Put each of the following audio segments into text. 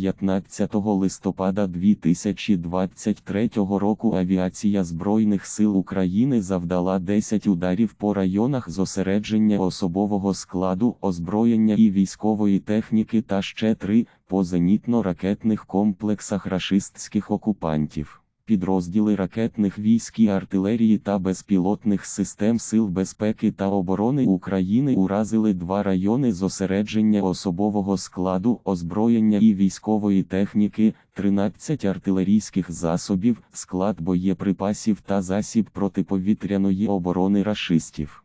15 листопада 2023 року авіація Збройних сил України завдала 10 ударів по районах зосередження особового складу, озброєння і військової техніки та ще 3 по зенітно-ракетних комплексах рашистських окупантів. Підрозділи ракетних військ і артилерії та безпілотних систем Сил безпеки та оборони України уразили два райони зосередження особового складу, озброєння і військової техніки, 13 артилерійських засобів, склад боєприпасів та засіб протиповітряної оборони рашистів.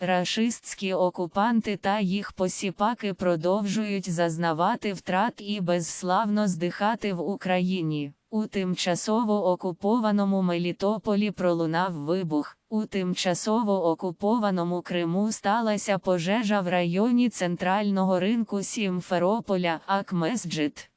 Рашистські окупанти та їх посіпаки продовжують зазнавати втрат і безславно здихати в Україні. У тимчасово окупованому Мелітополі пролунав вибух. У тимчасово окупованому Криму сталася пожежа в районі центрального ринку Сімферополя Акмесджит.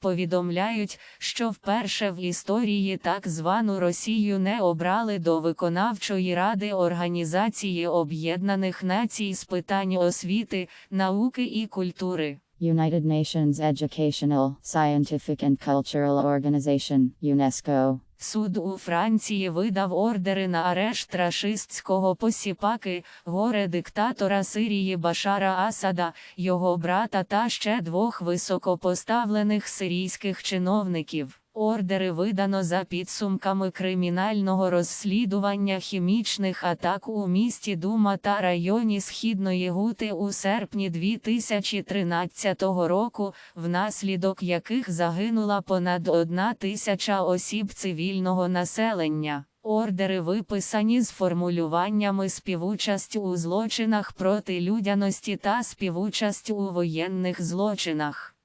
Повідомляють, що вперше в історії так звану Росію не обрали до виконавчої ради Організації Об'єднаних Націй з питань освіти, науки і культури. United Nations Educational, Scientific and Cultural Organization, UNESCO. Суд у Франції видав ордери на арешт рашистського посіпаки, горе диктатора Сирії Башара Асада, його брата та ще двох високопоставлених сирійських чиновників. Ордери видано за підсумками кримінального розслідування хімічних атак у місті Дума та районі Східної Гути у серпні 2013 року, внаслідок яких загинула понад одна тисяча осіб цивільного населення. Ордери виписані з формулюваннями співучасть у злочинах проти людяності та співучасть у воєнних злочинах.